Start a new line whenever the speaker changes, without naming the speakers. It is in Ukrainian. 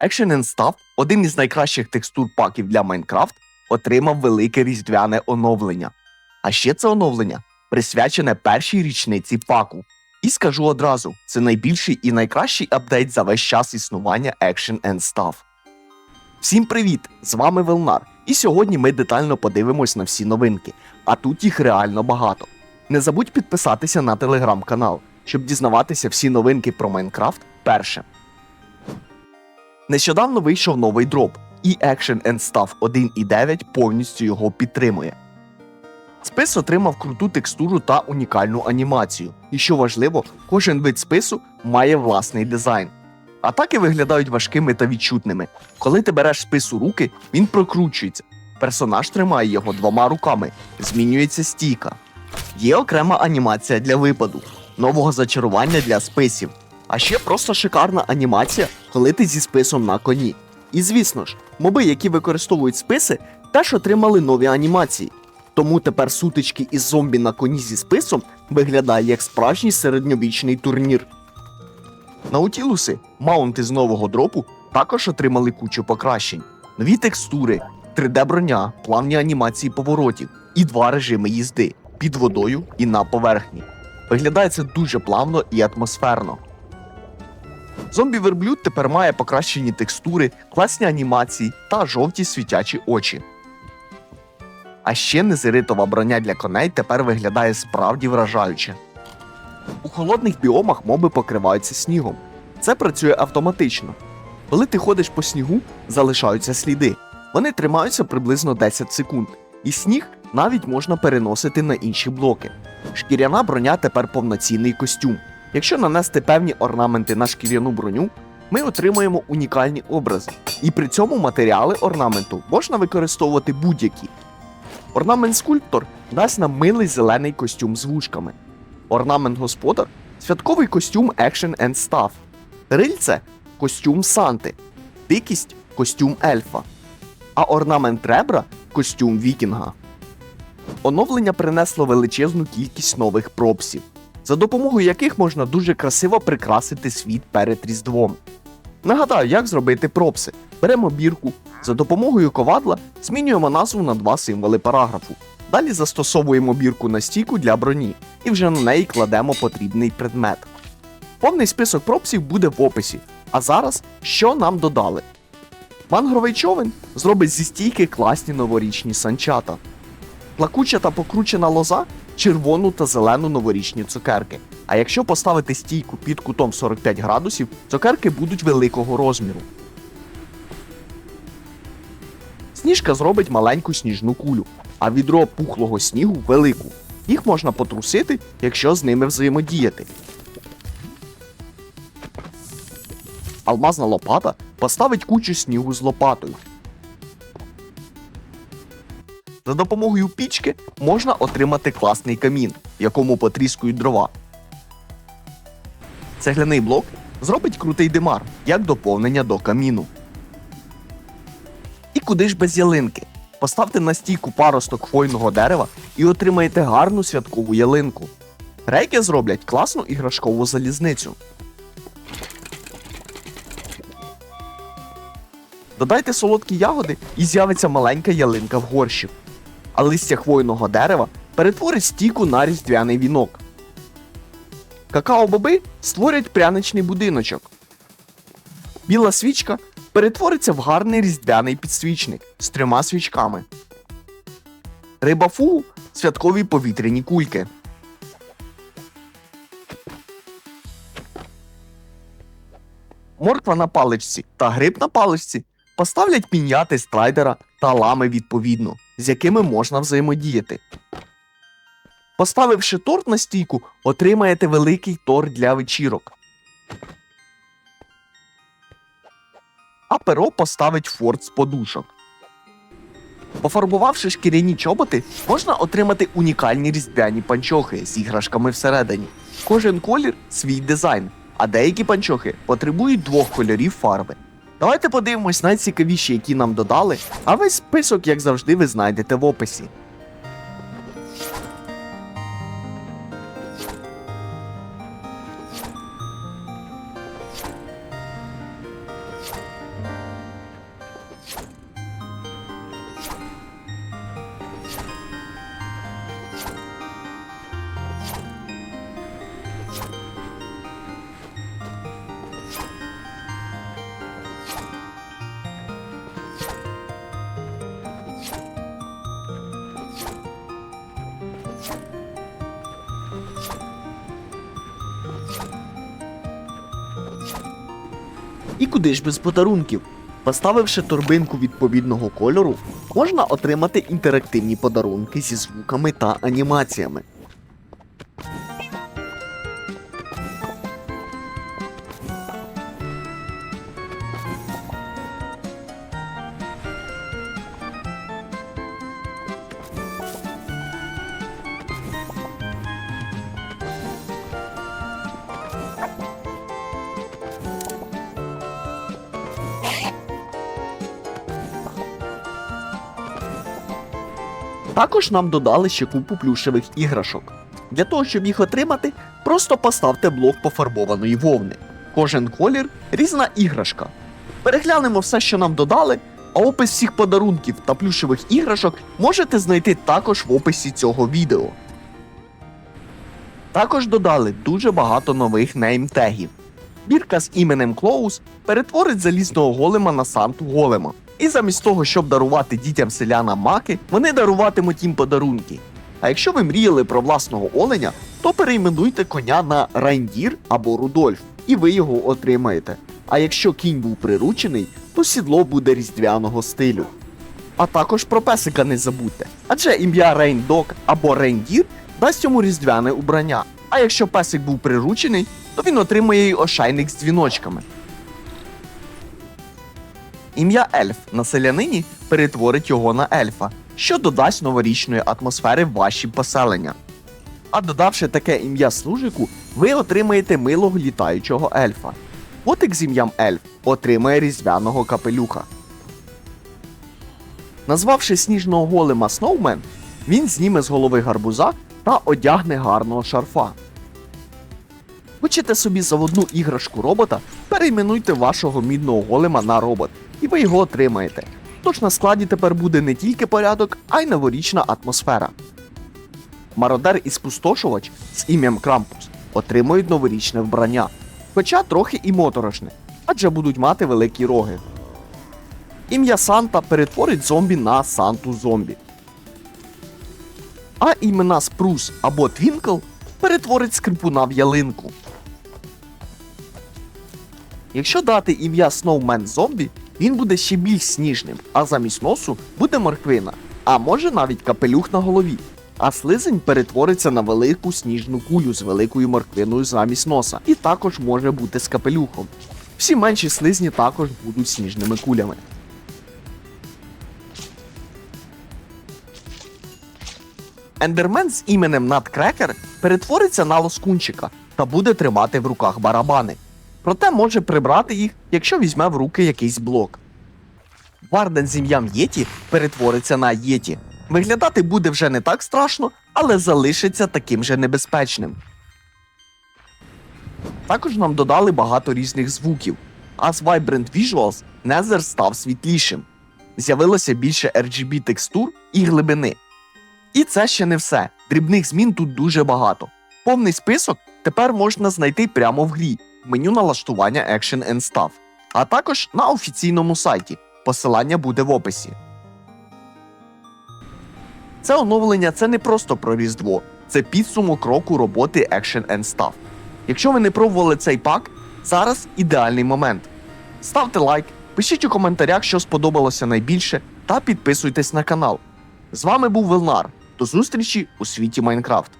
Action and Stuff, один із найкращих текстур паків для Майнкрафт, отримав велике різдвяне оновлення. А ще це оновлення присвячене першій річниці паку. І скажу одразу, це найбільший і найкращий апдейт за весь час існування Action and Stuff. Всім привіт! З вами Велнар. І сьогодні ми детально подивимось на всі новинки, а тут їх реально багато. Не забудь підписатися на телеграм-канал, щоб дізнаватися всі новинки про Майнкрафт першим. Нещодавно вийшов новий дроп, і Action and Stuff 1.9 повністю його підтримує. Спис отримав круту текстуру та унікальну анімацію. І що важливо, кожен вид спису має власний дизайн. Атаки виглядають важкими та відчутними. Коли ти береш спис у руки, він прокручується. Персонаж тримає його двома руками, змінюється стійка. Є окрема анімація для випаду, нового зачарування для списів. А ще просто шикарна анімація, коли ти зі списом на коні. І звісно ж, моби, які використовують списи, теж отримали нові анімації. Тому тепер сутички із зомбі на коні зі списом виглядає як справжній середньовічний турнір. Наутілуси, маунти з нового дропу, також отримали кучу покращень: нові текстури, 3D-броня, плавні анімації поворотів і два режими їзди під водою і на поверхні. Виглядає це дуже плавно і атмосферно. Зомбі верблюд тепер має покращені текстури, класні анімації та жовті світячі очі. А ще незеритова броня для коней тепер виглядає справді вражаюче. У холодних біомах моби покриваються снігом. Це працює автоматично. Коли ти ходиш по снігу, залишаються сліди. Вони тримаються приблизно 10 секунд, і сніг навіть можна переносити на інші блоки. Шкіряна броня тепер повноцінний костюм. Якщо нанести певні орнаменти на шкіряну броню, ми отримуємо унікальні образи. І при цьому матеріали орнаменту можна використовувати будь-які. Орнамент скульптор дасть нам милий зелений костюм з вушками. Орнамент господар святковий костюм Action and Stuff. Рильце костюм Санти. Дикість костюм ельфа. А орнамент ребра костюм вікінга. Оновлення принесло величезну кількість нових пропсів, за допомогою яких можна дуже красиво прикрасити світ перед Різдвом. Нагадаю, як зробити пропси. Беремо бірку, за допомогою ковадла змінюємо назву на два символи параграфу. Далі застосовуємо бірку на стійку для броні і вже на неї кладемо потрібний предмет. Повний список пропсів буде в описі. А зараз що нам додали? Мангровий човен зробить зі стійки класні новорічні санчата. Плакуча та покручена лоза червону та зелену новорічні цукерки. А якщо поставити стійку під кутом 45 градусів, цукерки будуть великого розміру. Сніжка зробить маленьку сніжну кулю, а відро пухлого снігу велику. Їх можна потрусити, якщо з ними взаємодіяти. Алмазна лопата поставить кучу снігу з лопатою. За допомогою пічки можна отримати класний камін, якому потріскують дрова. Цегляний блок зробить крутий димар, як доповнення до каміну. І куди ж без ялинки? Поставте на стійку паросток хвойного дерева і отримаєте гарну святкову ялинку. Рейки зроблять класну іграшкову залізницю. Додайте солодкі ягоди і з'явиться маленька ялинка в горщик. А листя хвойного дерева перетворить стійку на різдвяний вінок. Какао-боби створять пряничний будиночок. Біла свічка перетвориться в гарний різдвяний підсвічник з трьома свічками. Риба фугу святкові повітряні кульки. Морква на паличці та гриб на паличці поставлять піньяти страйдера та лами відповідно, з якими можна взаємодіяти. Поставивши торт на стійку, отримаєте великий торт для вечірок. А перо поставить форт з подушок. Пофарбувавши шкіряні чоботи, можна отримати унікальні різдвяні панчохи з іграшками всередині. Кожен колір свій дизайн, а деякі панчохи потребують двох кольорів фарби. Давайте подивимось найцікавіші, які нам додали, а весь список, як завжди, ви знайдете в описі. І куди ж без подарунків? Поставивши торбинку відповідного кольору, можна отримати інтерактивні подарунки зі звуками та анімаціями. Також нам додали ще купу плюшевих іграшок. Для того, щоб їх отримати, просто поставте блок пофарбованої вовни. Кожен колір різна іграшка. Переглянемо все, що нам додали, а опис всіх подарунків та плюшевих іграшок можете знайти також в описі цього відео. Також додали дуже багато нових неймтегів. Бірка з іменем Клоус перетворить залізного голема на Санту Голема. І замість того, щоб дарувати дітям селяна маки, вони даруватимуть їм подарунки. А якщо ви мріяли про власного оленя, то перейменуйте коня на Райндір або Рудольф, і ви його отримаєте. А якщо кінь був приручений, то сідло буде різдвяного стилю. А також про песика не забудьте, адже ім'я Рейндог або Рейндір дасть йому різдвяне убрання. А якщо песик був приручений, то він отримує й ошайник з дзвіночками. Ім'я Ельф на селянині перетворить його на ельфа, що додасть новорічної атмосфери в ваші поселення. А додавши таке ім'я служику, ви отримаєте милого літаючого ельфа. Котик з ім'ям Ельф отримає різдвяного капелюха. Назвавши сніжного голема Сноумен, він зніме з голови гарбуза та одягне гарного шарфа. Хочете собі заводну іграшку робота, перейменуйте вашого мідного голема на робот, ви його отримаєте. Тож на складі тепер буде не тільки порядок, а й новорічна атмосфера. Мародер і спустошувач з ім'ям Крампус отримують новорічне вбрання, хоча трохи і моторошне, адже будуть мати великі роги. Ім'я Санта перетворить зомбі на Санту зомбі. А імена Спрус або Твінкл перетворить скрипуна в ялинку. Якщо дати ім'я Сноумен зомбі, він буде ще більш сніжним, а замість носу буде морквина, а може навіть капелюх на голові. А слизень перетвориться на велику сніжну кулю з великою морквиною замість носа, і також може бути з капелюхом. Всі менші слизні також будуть сніжними кулями. Ендермен з іменем Надкрекер перетвориться на лоскунчика та буде тримати в руках барабани. Проте може прибрати їх, якщо візьме в руки якийсь блок. Варден з ім'ям Єті перетвориться на Єті. Виглядати буде вже не так страшно, але залишиться таким же небезпечним. Також нам додали багато різних звуків, а з Vibrant Visuals Nether став світлішим. З'явилося більше RGB текстур і глибини. І це ще не все. Дрібних змін тут дуже багато. Повний список тепер можна знайти прямо в грі меню налаштування Action and Stuff, а також на офіційному сайті. Посилання буде в описі. Це оновлення це не просто про Різдво, це підсумок року роботи Action and Stuff. Якщо ви не пробували цей пак, зараз ідеальний момент. Ставте лайк, пишіть у коментарях, що сподобалося найбільше, та підписуйтесь на канал. З вами був Велнар. До зустрічі у світі Майнкрафт.